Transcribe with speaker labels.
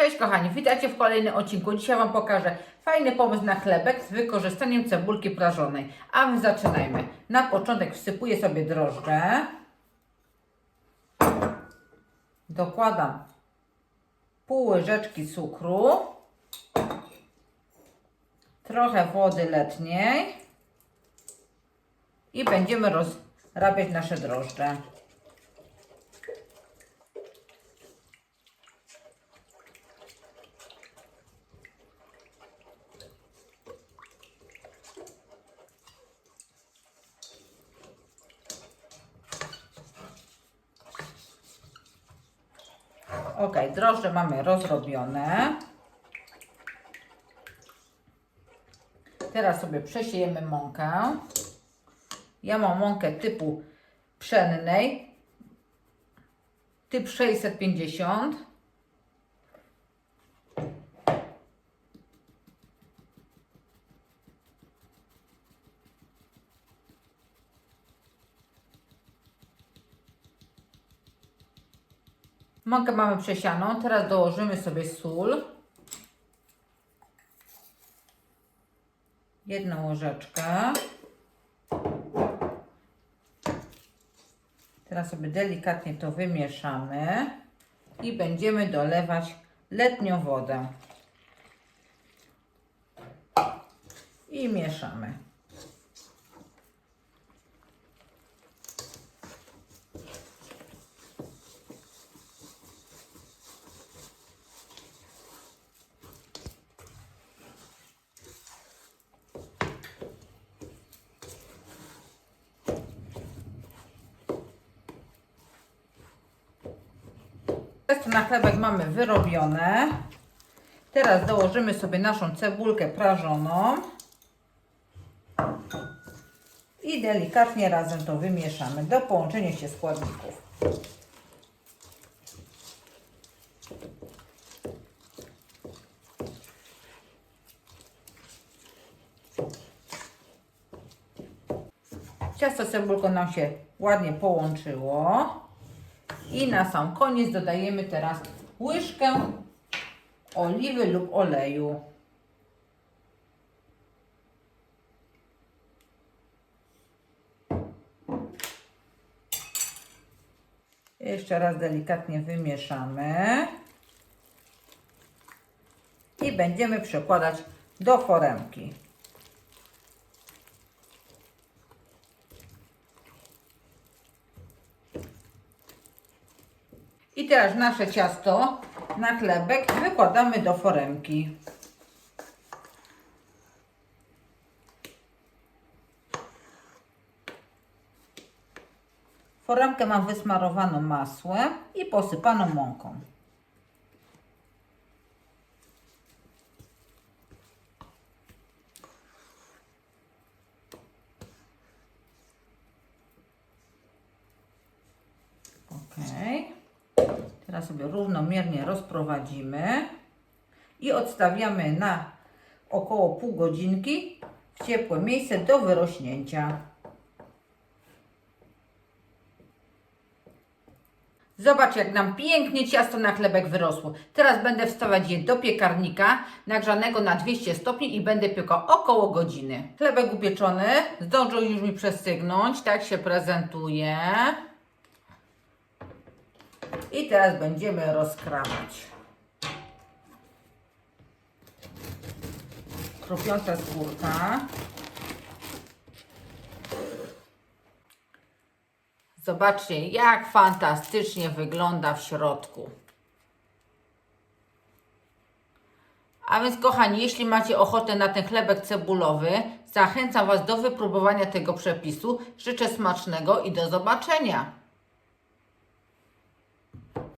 Speaker 1: Cześć kochani, witajcie w kolejnym odcinku. Dzisiaj Wam pokażę fajny pomysł na chlebek z wykorzystaniem cebulki prażonej. A my zaczynajmy. Na początek wsypuję sobie drożdże. Dokładam pół łyżeczki cukru. Trochę wody letniej. I będziemy rozrabiać nasze drożdże. Ok, drożdże mamy rozrobione. Teraz sobie przesiejemy mąkę. Ja mam mąkę typu pszennej, typ 650. Mąkę mamy przesianą, teraz dołożymy sobie sól. Jedną łyżeczkę. Teraz sobie delikatnie to wymieszamy i będziemy dolewać letnią wodę. I mieszamy. Testo na chlebek mamy wyrobione. Teraz dołożymy sobie naszą cebulkę prażoną. I delikatnie razem to wymieszamy do połączenia się składników. Ciasto z cebulką nam się ładnie połączyło. I na sam koniec dodajemy teraz łyżkę oliwy lub oleju. Jeszcze raz delikatnie wymieszamy. I będziemy przekładać do foremki. I teraz nasze ciasto na chlebek wykładamy do foremki. Foremkę mam wysmarowaną masłem i posypaną mąką. Okej. Teraz sobie równomiernie rozprowadzimy i odstawiamy na około pół godzinki w ciepłe miejsce do wyrośnięcia. Zobacz, jak nam pięknie ciasto na chlebek wyrosło. Teraz będę wstawiać je do piekarnika nagrzanego na 200 stopni i będę piekał około godziny. Chlebek upieczony zdążył już mi przestygnąć, tak się prezentuje. I teraz będziemy rozkrawać. Krupiąca skórka. Zobaczcie, jak fantastycznie wygląda w środku. A więc, kochani, jeśli macie ochotę na ten chlebek cebulowy, zachęcam Was do wypróbowania tego przepisu. Życzę smacznego i do zobaczenia.